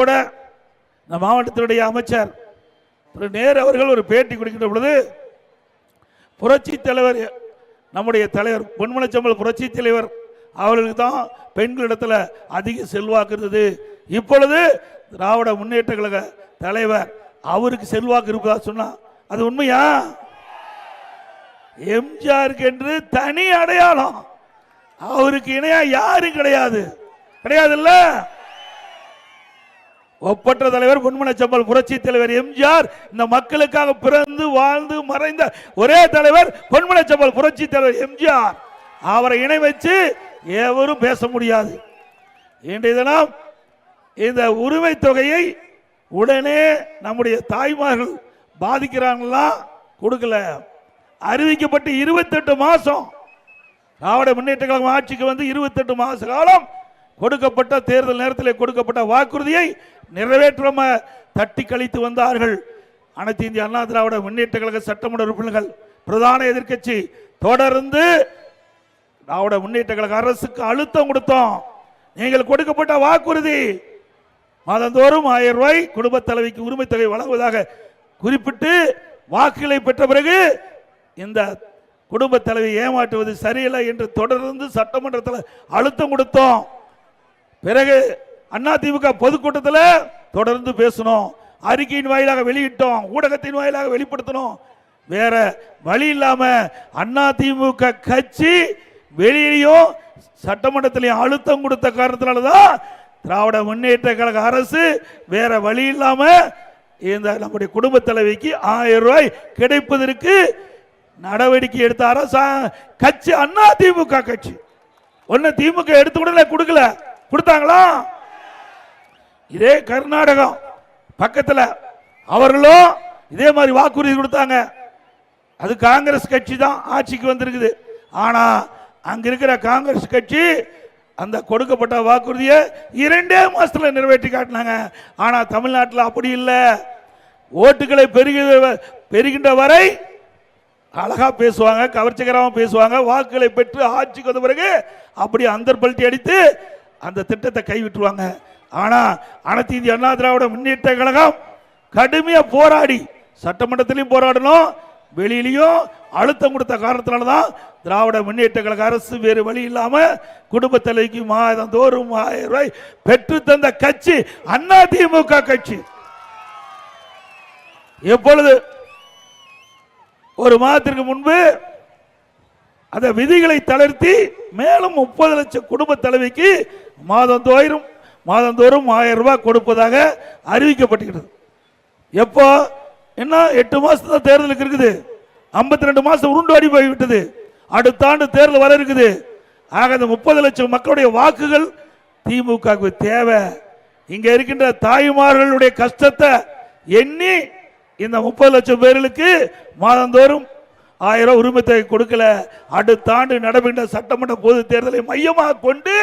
கூட இந்த மாவட்டத்தினுடைய அமைச்சர் திரு நேர் அவர்கள் ஒரு பேட்டி கொடுக்கின்ற பொழுது புரட்சி தலைவர் நம்முடைய தலைவர் பொன்மலைச்சம்பல் புரட்சி தலைவர் அவர்களுக்கு தான் பெண்களிடத்தில் அதிக செல்வாக்கு இருந்தது. இப்பொழுது திராவிட முன்னேற்ற கழக தலைவர் அவருக்கு செல்வாக்கு இருக்கா சொன்னா அது உண்மையா? எம்ஜிஆருக்கு என்று தனி அடையாளம். அவருக்கு இணையா யாரும் கிடையாது. கிடையாதுல்ல? ஒப்பற்ற தலைவர் பொன்மனச்சம்பல் புரட்சி தலைவர் எம்ஜிஆர் இந்த மக்களுக்காக பிறந்து வாழ்ந்து மறைந்த ஒரே தலைவர் பொன்மனச்சம்பல் புரட்சி தலைவர் எம்ஜிஆர். அவரை இணை வச்சு எவரும் பேச முடியாது. இன்றைய தினம் இந்த உரிமை தொகையை உடனே நம்முடைய தாய்மார்கள் பாதிக்கிறாங்களா? கொடுக்கல. அறிவிக்கப்பட்டு இருபத்தெட்டு மாதம் திராவிட முன்னேற்ற கழகம் ஆட்சிக்கு வந்து இருபத்தெட்டு மாத காலம் கொடுக்கப்பட்ட தேர்தல் நேரத்தில் கொடுக்கப்பட்ட வாக்குறுதியை நிறைவேற்றாம தட்டி கழித்து வந்தார்கள். அனைத்து இந்திய அண்ணா திராவிட முன்னேற்ற கழக சட்டமன்ற உறுப்பினர்கள் பிரதான எதிர்க்கட்சி தொடர்ந்து திராவிட முன்னேற்ற கழக அரசுக்கு அழுத்தம் கொடுத்தோம். நீங்கள் கொடுக்கப்பட்ட வாக்குறுதி மாதந்தோறும் ஆயிரம் ரூபாய் குடும்ப தலைவிக்கு உரிமை தொகை வழங்குவதாக குறிப்பிட்டு வாக்குகளை பெற்ற பிறகு இந்த குடும்ப தலைவி ஏமாற்றுவது சரியில்லை என்று தொடர்ந்து சட்டமன்றத்தில் அழுத்தம் கொடுத்தோம். பிறகு அதிமுக பொதுக்கூட்டத்தில் தொடர்ந்து பேசணும். அறிக்கையின் வாயிலாக வெளியிட்டோம். ஊடகத்தின் வாயிலாக வெளிப்படுத்தணும். வேற வழி இல்லாம அதிமுக கட்சி வெளியிலையும் சட்டமன்றத்திலையும் அழுத்தம் கொடுத்த காரணத்தினால தான் திராவிட முன்னேற்ற கழக அரசு வேற வழி இல்லாம இந்த நம்முடைய குடும்ப தலைவிக்கு ஆயிரம் ரூபாய் கிடைப்பதற்கு நடவடிக்கை எடுத்த அரசா கட்சி அண்ணா திமுக கட்சி. ஒன்னு திமுக எடுத்து உடனே கொடுக்கல. கொடுத்தாங்களா? இதே கர்நாடகம் பக்கத்தில் அவர்களும் இதே மாதிரி வாக்குறுதி கொடுத்தாங்க. அது காங்கிரஸ் கட்சி தான் ஆட்சிக்கு வந்திருக்குது. ஆனால் அங்க இருக்கிற காங்கிரஸ் கட்சி அந்த கொடுக்கப்பட்ட வாக்குறுதியை இரண்டே மாசத்துல நிறைவேற்றி காட்டினாங்க. ஆனால் தமிழ்நாட்டில் அப்படி இல்லை. ஓட்டுகளை பெருகிற பெருகின்ற வரை அழகாக பேசுவாங்க கவர்ச்சிகரமாக பேசுவாங்க வாக்குகளை பெற்று ஆட்சிக்கு வந்த பிறகு அப்படி அந்தர் பல்ட்டி அடித்து அந்த திட்டத்தை கைவிட்டுருவாங்க. ஆனா அனைத்து இந்திய அண்ணா திராவிட முன்னேற்ற கழகம் கடுமையா போராடி சட்டமன்றத்திலையும் போராடணும் வெளியிலையும் அழுத்தம் கொடுத்த காரணத்தினால தான் திராவிட முன்னேற்ற கழக அரசு வேறு வழி இல்லாம குடும்ப தலைவிக்கு மாதம் தோறும் ஆயிரம் ரூபாய் பெற்று தந்த கட்சி அண்ணா திமுக கட்சி. எப்பொழுது? ஒரு மாதத்திற்கு முன்பு அந்த விதிகளை தளர்த்தி மேலும் முப்பது லட்சம் குடும்ப தலைவிக்கு மாதந்தோறும் மாதந்தோறும் ஆயிரம் ரூபாய் கொடுப்பதாக அறிவிக்கப்பட்டுகிறது எப்போ? என்ன? எட்டு மாசத்துல தேர்தலுக்கு இருக்குது. ஐம்பத்தி ரெண்டு மாசம் உருண்டு அடி போய்விட்டது அடுத்த ஆண்டு தேர்தல் வர இருக்குது. ஆக அந்த முப்பது லட்சம் மக்களுடைய வாக்குகள் திமுகவுக்கு தேவை. இங்க இருக்கின்ற தாய்மார்களுடைய கஷ்டத்தை எண்ணி இந்த முப்பது லட்சம் பேர்களுக்கு மாதந்தோறும் ஆயிரம் உரிமை கொடுக்கல. அடுத்த ஆண்டு நடைபெற்ற சட்டமன்ற பொது தேர்தலை மையமாக கொண்டு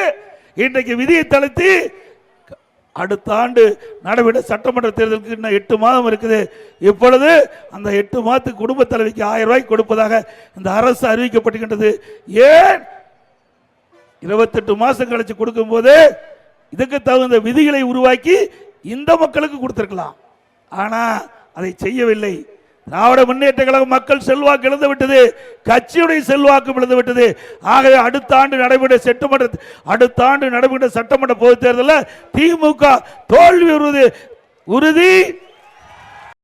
இன்றைக்கு விதியை தளர்த்தி அடுத்த ஆண்டு நடைபெற்ற சட்டமன்ற தேர்தலுக்கு இன்னும் எட்டு மாதம் இருக்குது. இப்பொழுது அந்த எட்டு மாதத்துக்கு குடும்ப தலைவிக்கு ஆயிரம் ரூபாய் கொடுப்பதாக இந்த அரசு அறிவிக்கப்பட்டுகின்றது ஏன்? இருபத்தெட்டு மாதம் கழிச்சு கொடுக்கும்போது இதுக்கு தகுந்த விதிகளை உருவாக்கி இந்த மக்களுக்கு கொடுத்துருக்கலாம். ஆனால் அதை செய்யவில்லை. திராவிட முன்னேற்ற கழக மக்கள் செல்வாக்கு இழந்து விட்டது கட்சியுடைய செல்வாக்கு இழந்து விட்டது ஆகவே அடுத்த ஆண்டு நடைபெற்ற சட்டமன்ற அடுத்த ஆண்டு நடைபெற்ற சட்டமன்ற பொதுத் தேர்தலில் திமுக தோல்வி உறுதி உறுதி.